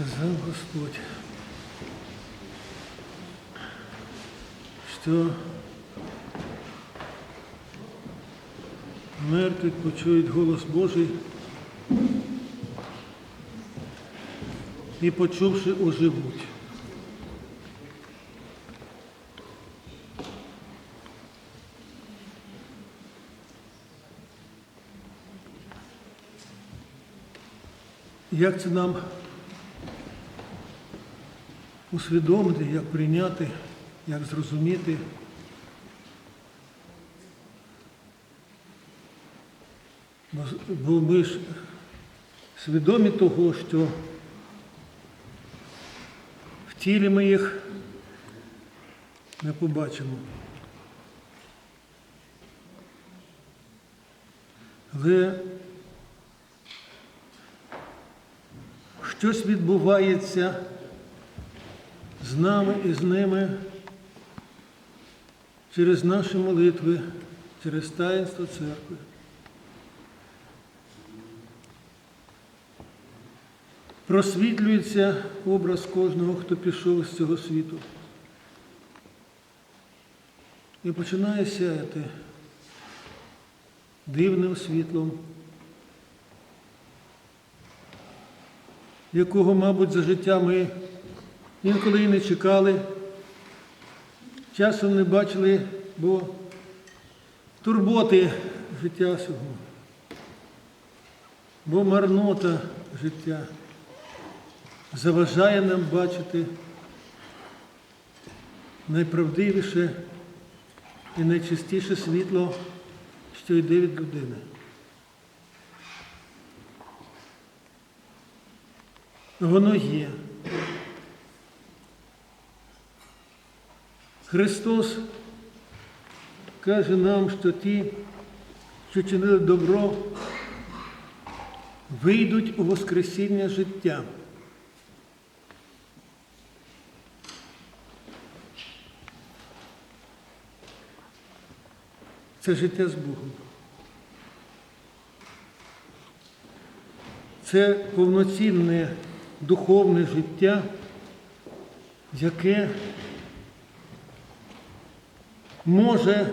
сказал Господь, что мертвые почуют голос Божий і почувши оживуть. Як це нам усвідомити, як прийняти, як зрозуміти? Бо, ми ж свідомі того, що в тілі ми їх не побачимо. Але щось відбувається з нами і з ними через наші молитви, через таїнство церкви. Просвітлюється образ кожного, хто пішов з цього світу. І починає сяяти дивним світлом, якого, мабуть, за життя ми інколи і не чекали, часом не бачили, бо турботи життя сього, бо марнота життя заважає нам бачити найправдивіше і найчистіше світло, що йде від людини. Воно є. Христос каже нам, що ті, що чинили добро, вийдуть у Воскресіння життя. Це життя з Богом. Це повноцінне духовне життя, яке може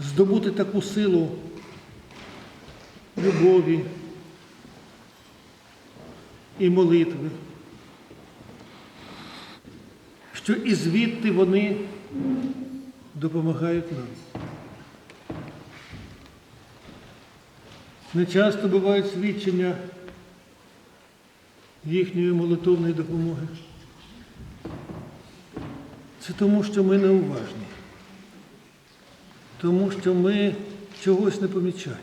здобути таку силу любові і молитви, що і звідти вони допомагають нам. Не часто бувають свідчення їхньої молитовної допомоги. Це тому, що ми неуважні, тому що ми чогось не помічаємо,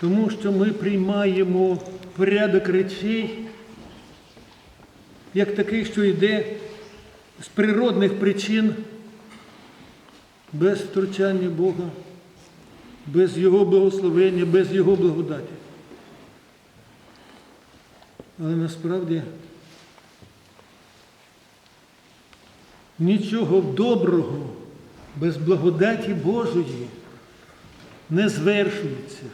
тому що ми приймаємо порядок речей як такий, що йде з природних причин без втручання Бога без Його благословення, без Його благодаті. Але насправді нічого доброго без благодаті Божої не звершується.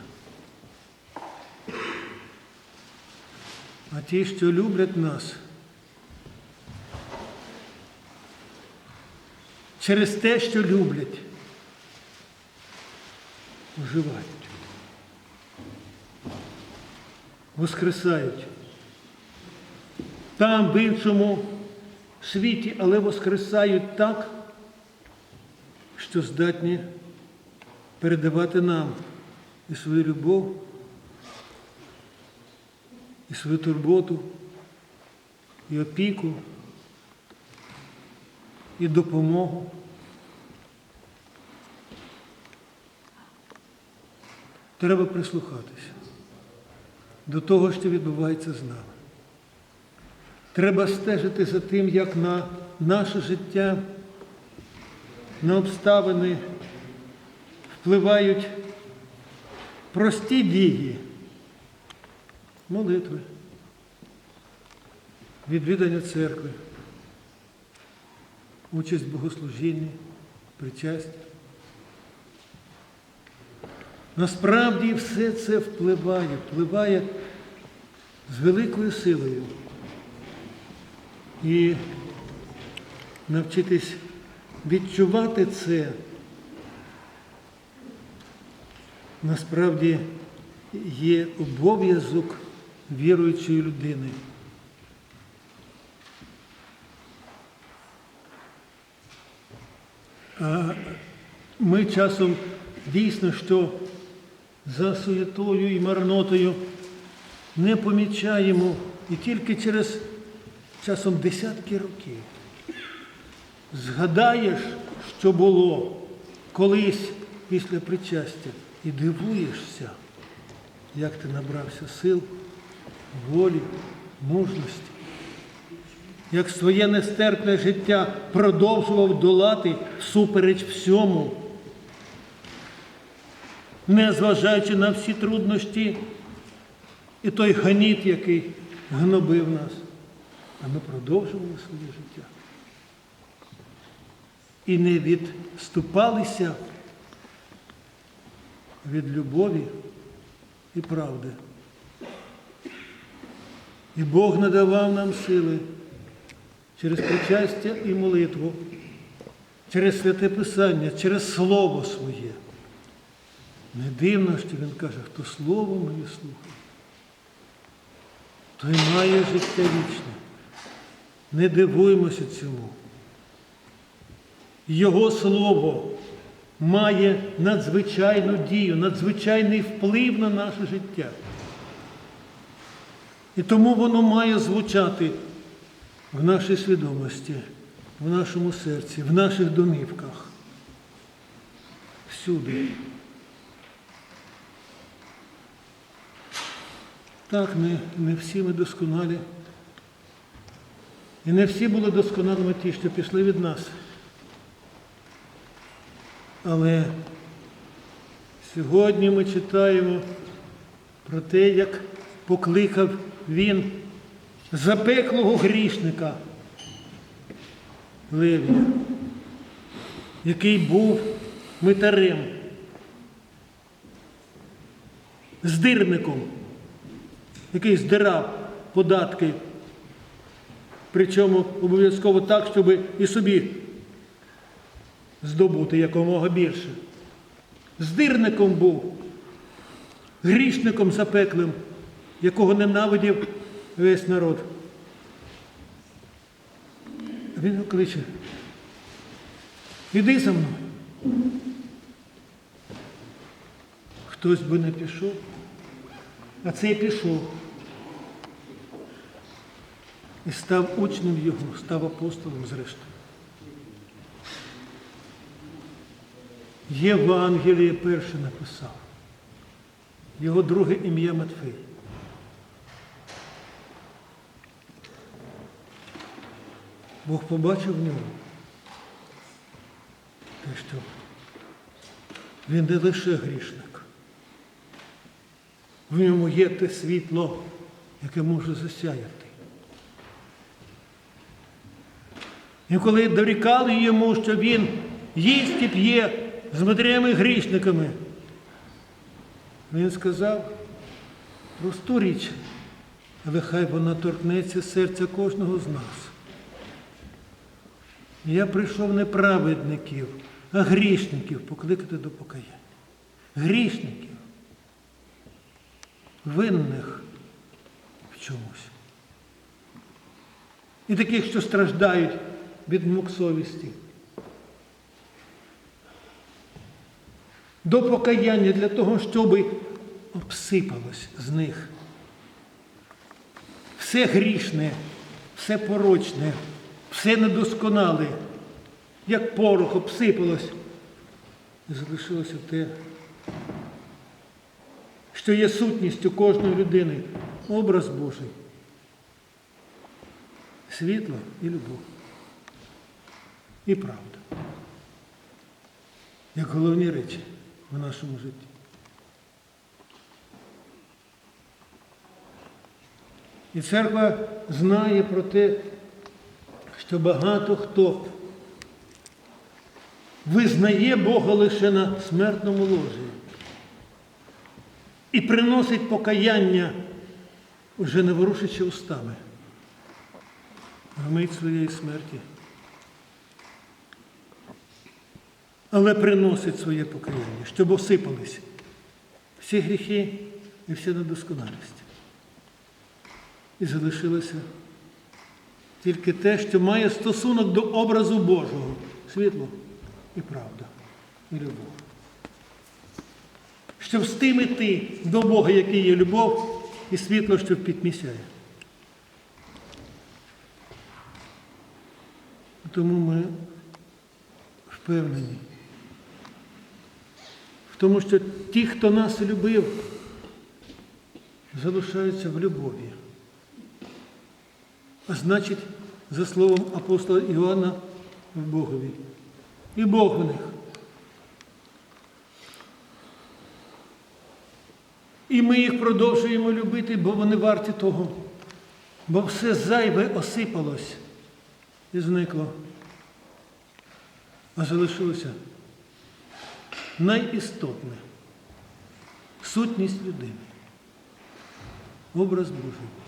А ті, що люблять нас, через те, що люблять, оживають, воскресають. Там, в іншому світі, але воскресають так, що здатні передавати нам і свою любов, і свою турботу, і опіку, і допомогу. Треба прислухатися до того, що відбувається з нами. Треба стежити за тим, як на наше життя, на обставини впливають прості дії, молитви, відвідання церкви, участь в богослужінні, причастя. Насправді все це впливає, впливає з великою силою. І навчитись відчувати це насправді є обов'язок віруючої людини. Ми часом дійсно, що за суєтою і марнотою не помічаємо і тільки через часом десятки років згадаєш, що було колись після причастя, і дивуєшся, як ти набрався сил, волі, мужності, як своє нестерпне життя продовжував долати всупереч всьому, незважаючи на всі труднощі і той ганіт, який гнобив нас. А ми продовжували своє життя. І не відступалися від любові і правди. І Бог надавав нам сили через причастя і молитву, через святе Писання, через Слово своє. Не дивно, що він каже, хто Слово моє слухає, той має життя вічне. Не дивуємося цьому. Його Слово має надзвичайну дію, надзвичайний вплив на наше життя. І тому воно має звучати в нашій свідомості, в нашому серці, в наших домівках. Всюди. Так, не, не всі ми досконалі. І не всі були досконалими ті, що пішли від нас. Але сьогодні ми читаємо про те, як покликав він запеклого грішника Левія, який був митарем, здирником, який здирав податки, причому обов'язково так, щоб і собі здобути якомога більше. Здирником був, грішником запеклим, якого ненавидів весь народ. Він кличе. Іди за мною. Хтось би не пішов, а цей пішов. І став учнем його, став апостолом зрештою. Євангеліє перше написав. Його друге ім'я Матфей. Бог побачив в ньому те, що він не лише грішник. В ньому є те світло, яке може засяяти. І коли дорікали йому, що він їсть і п'є з матерями грішниками, він сказав просту річ, але хай вона торкнеться серця кожного з нас. Я прийшов не праведників, а грішників покликати до покаяння. Грішників, винних в чомусь. І таких, що страждають від мук совісті. До покаяння для того, щоб обсипалось з них. Все грішне, все порочне, все недосконале, як порох обсипалось, і залишилося те, що є сутністю кожної людини, образ Божий, світло і любов, і правда. Як головні речі в нашому житті. І церква знає про те, що багато хто визнає Бога лише на смертному ложі і приносить покаяння вже не ворушачи устами, гмить своєї смерті, але приносить своє покаяння, щоб осипались всі гріхи і вся недосконалість. І залишилося тільки те, що має стосунок до образу Божого, світло і правда, і любов. Щоб з тим іти до Бога, який є любов, і світло, що підмісяє. Тому ми впевнені тому, що ті, хто нас любив, залишаються в любові. А значить, за словом апостола Іоанна, в Богові. І Бог в них. І ми їх продовжуємо любити, бо вони варті того. Бо все зайве осипалось і зникло. А залишилося найістотне сутність людини, образ Божий.